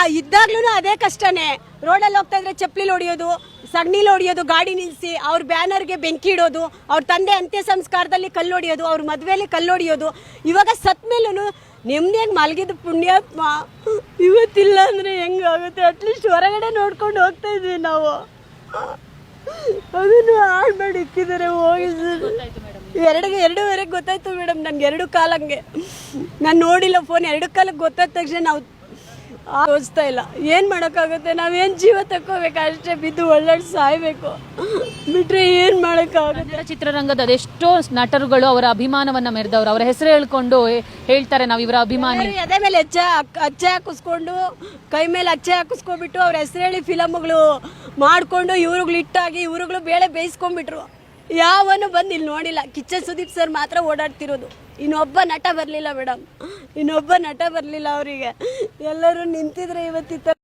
ಆ ಇದ್ದಾಗ್ಲೂ ಅದೇ ಕಷ್ಟನೇ. ರೋಡಲ್ಲಿ ಹೋಗ್ತಾ ಇದ್ರೆ ಚಪ್ಪಲಿ ಹೊಡಿಯೋದು, ಸಗಣಿಲಿ ಹೊಡಿಯೋದು, ಗಾಡಿ ನಿಲ್ಲಿಸಿ ಅವ್ರ ಬ್ಯಾನರ್ಗೆ ಬೆಂಕಿ ಇಡೋದು, ಅವ್ರ ತಂದೆ ಅಂತ್ಯ ಸಂಸ್ಕಾರದಲ್ಲಿ ಕಲ್ಲು ಹೊಡಿಯೋದು, ಅವ್ರ ಮದುವೆಯಲ್ಲಿ ಕಲ್ಲು ಹೊಡಿಯೋದು. ಇವಾಗ ಸತ್ ಮೇಲೂ ನೆಮ್ಮದಿಯಾಗಿ ಮಲಗಿದ ಪುಣ್ಯಾತ್ಮ. ಇವತ್ತಿಲ್ಲ ಅಂದರೆ ಹೆಂಗಾಗುತ್ತೆ ಅಟ್ಲೀಸ್ಟ್ ಹೊರಗಡೆ ನೋಡ್ಕೊಂಡು ಹೋಗ್ತಾ ಇದ್ವಿ ನಾವು. ಅದನ್ನು ಹಾಳು ಮಾಡಿ ಇಕ್ಕಿದ್ದಾರೆ ಹೋಗಿ. ಎರಡು ಎರಡೂವರೆಗೆ ಗೊತ್ತಾಯ್ತು ಮೇಡಮ್, ನನಗೆ ಎರಡು ಕಾಲಂಗೆ ನಾನು ನೋಡಿಲ್ಲ ಫೋನ್ ಎರಡು ಕಾಲಕ್ಕೆ ಗೊತ್ತಾದ ತಕ್ಷಣ ನಾವು ತೋರಿಸ್ತಾ ಇಲ್ಲ. ಏನು ಮಾಡೋಕ್ಕಾಗುತ್ತೆ? ನಾವೇನು ಜೀವ ತಕ್ಕೋಬೇಕು? ಅಷ್ಟೇ ಬಿದ್ದು ಒಳ್ಳೆ ಸಾಯ್ಬೇಕು. ಬಿಟ್ರೆ ಏನು ಮಾಡೋಕ್ಕಾಗುತ್ತೆ? ಚಿತ್ರರಂಗದ ಅದೆಷ್ಟೋ ನಟರುಗಳು ಅವರ ಅಭಿಮಾನವನ್ನ ಮೆರೆದವರು. ಅವರ ಹೆಸರು ಹೇಳ್ಕೊಂಡು ಹೇಳ್ತಾರೆ ನಾವು ಇವರ ಅಭಿಮಾನಿ. ಅದೇ ಮೇಲೆ ಅಚ್ಚೆ ಹಾಕ್- ಅಚ್ಚೆ ಹಾಕಿಸ್ಕೊಂಡು ಕೈ ಮೇಲೆ ಅಚ್ಚೆ ಹಾಕಿಸ್ಕೊಂಡ್ಬಿಟ್ಟು ಅವ್ರ ಹೆಸರು ಹೇಳಿ ಫಿಲಮ್ಗಳು ಮಾಡಿಕೊಂಡು ಇವ್ರುಗಳು ಇಟ್ಟಾಗಿ ಇವ್ರುಗಳು ಬೇಳೆ ಬೇಯಿಸ್ಕೊಂಡ್ಬಿಟ್ರು. ಯಾವನು ಬಂದು ಇಲ್ಲಿ ನೋಡಿಲ್ಲ. ಕಿಚ್ಚನ್ ಸುದೀಪ್ ಸರ್ ಮಾತ್ರ ಓಡಾಡ್ತಿರೋದು. ಇನ್ನೊಬ್ಬ ನಟ ಬರಲಿಲ್ಲ ಮೇಡಮ್ ಇನ್ನೊಬ್ಬ ನಟ ಬರಲಿಲ್ಲ ಅವರಿಗೆ. ಎಲ್ಲರೂ ನಿಂತಿದ್ರೆ ಇವತ್ತಿತ್ತ